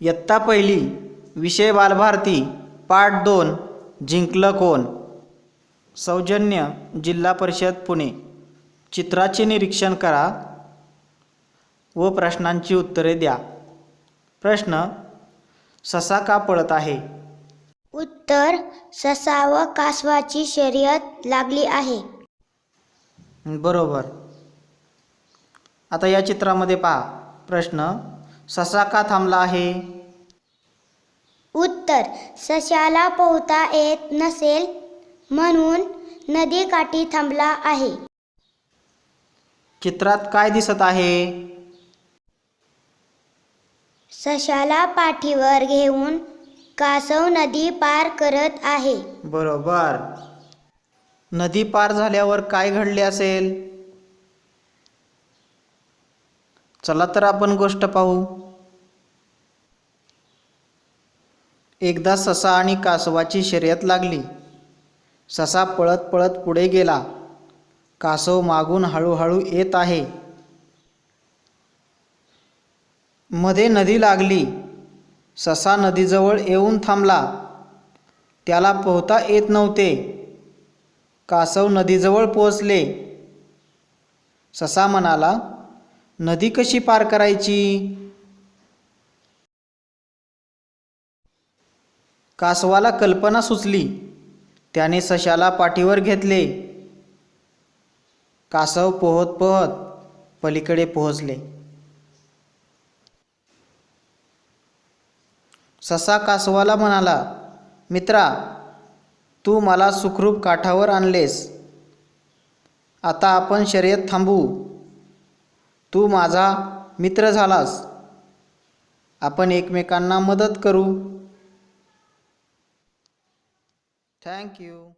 इयत्ता पहिली विषय बालभारती पाठ दोन जिंकलं कोण? सौजन्य जिल्हा परिषद पुणे. चित्राचे निरीक्षण करा व प्रश्नांची उत्तरे द्या. प्रश्न ससा का पळत आहे? उत्तर ससा व कासवाची शर्यत लागली आहे. बरोबर. आता या चित्रामध्ये पहा. प्रश्न ससा का थांबला आहे. उत्तर सशाला पोहता येत नसेल म्हणून नदीकाठी थांबला आहे. चित्रात काय दिसत आहे? सशाला पाठीवर घेऊन कासव नदी पार करत आहे. बरोबर. नदी पार झाल्यावर काय घडले असेल? चला तर आपण गोष्ट पाहू. एकदा ससा आणि कासवाची शर्यत लागली. ससा पळत पळत पुढे गेला. कासव मागून हळूहळू येत आहे. मध्ये नदी लागली. ससा नदीजवळ येऊन थांबला. त्याला पोहता येत नव्हते. कासव नदीजवळ पोहोचले. ससा म्हणाला नदी कशी पार करायची? कासवाला कल्पना सुचली. त्याने सशाला पाठीवर घेतले. कासव पोहत पोहत पलीकडे पोहोचले. ससा कासवाला म्हणाला मित्रा तू मला सुखरूप काठावर आणलेस. आता आपण शर्यत थांबू. तू माझा मित्र झालास. आपण एकमेकांना मदत करू. थँक्यू